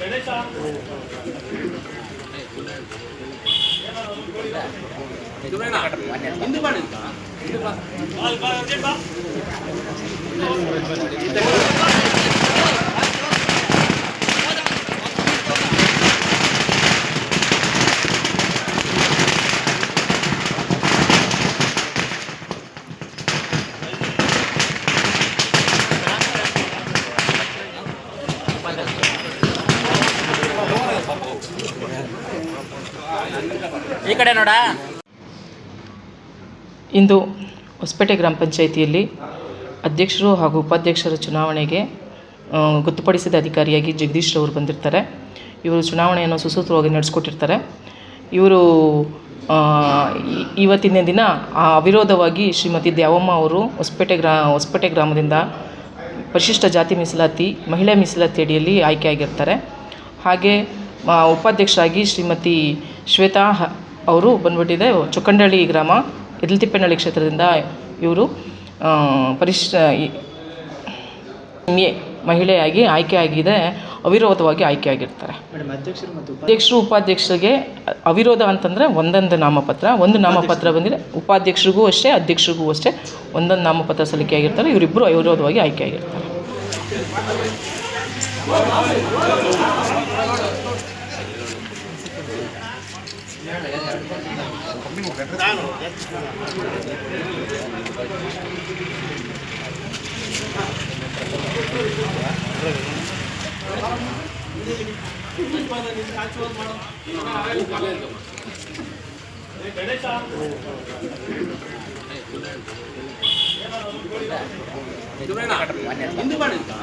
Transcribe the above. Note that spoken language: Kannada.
ಗಣೇಶ ಇದು ಬೇಡ ಹಿಂದೂ ಬಾಣ ಈ ಕಡೆ ನೋಡ. ಇಂದು ಹೊಸಪೇಟೆ ಗ್ರಾಮ ಪಂಚಾಯಿತಿಯಲ್ಲಿ ಅಧ್ಯಕ್ಷರು ಹಾಗೂ ಉಪಾಧ್ಯಕ್ಷರ ಚುನಾವಣೆಗೆ ಗೊತ್ತುಪಡಿಸಿದ ಅಧಿಕಾರಿಯಾಗಿ ಜಗದೀಶ್ ರವರು ಬಂದಿರ್ತಾರೆ. ಇವರು ಚುನಾವಣೆಯನ್ನು ಸುಸೂತ್ರವಾಗಿ ನಡೆಸ್ಕೊಟ್ಟಿರ್ತಾರೆ. ಇವರು ಇವತ್ತಿನ ದಿನ ಅವಿರೋಧವಾಗಿ ಶ್ರೀಮತಿ ದ್ಯಾವಮ್ಮ ಅವರು ಹೊಸಪೇಟೆ ಗ್ರಾ, ಹೊಸಪೇಟೆ ಗ್ರಾಮದಿಂದ ಪರಿಶಿಷ್ಟ ಜಾತಿ ಮೀಸಲಾತಿ, ಮಹಿಳೆ ಮೀಸಲಾತಿ ಅಡಿಯಲ್ಲಿ ಆಯ್ಕೆಯಾಗಿರ್ತಾರೆ. ಹಾಗೆ ಉಪಾಧ್ಯಕ್ಷರಾಗಿ ಶ್ರೀಮತಿ ಶ್ವೇತಾ ಅವರು ಬಂದ್ಬಿಟ್ಟಿದೆ. ಚೊಕ್ಕಂಡಳ್ಳಿ ಗ್ರಾಮ ಯದಲತಿಪ್ಪನಹಳ್ಳಿ ಕ್ಷೇತ್ರದಿಂದ ಇವರು ಪರಿಶ್ ಮಹಿಳೆಯಾಗಿ ಎ ಮಹಿಳೆಯಾಗಿ ಆಯ್ಕೆಯಾಗಿದೆ ಅವಿರೋಧವಾಗಿ ಆಯ್ಕೆ ಆಗಿರ್ತಾರೆ. ಅಧ್ಯಕ್ಷರು ಉಪಾಧ್ಯಕ್ಷರಿಗೆ ಅವಿರೋಧ ಅಂತಂದರೆ ಒಂದೊಂದು ನಾಮಪತ್ರ ಒಂದು ನಾಮಪತ್ರ ಬಂದರೆ ಉಪಾಧ್ಯಕ್ಷರಿಗೂ ಅಷ್ಟೇ ಅಧ್ಯಕ್ಷರಿಗೂ ಅಷ್ಟೇ ಒಂದೊಂದು ನಾಮಪತ್ರ ಸಲ್ಲಿಕೆ ಆಗಿರ್ತಾರೆ ಇವರಿಬ್ಬರು ಅವಿರೋಧವಾಗಿ ಆಯ್ಕೆಯಾಗಿರ್ತಾರೆ ಗಣೇಶ இந்து பாடு இருக்கா?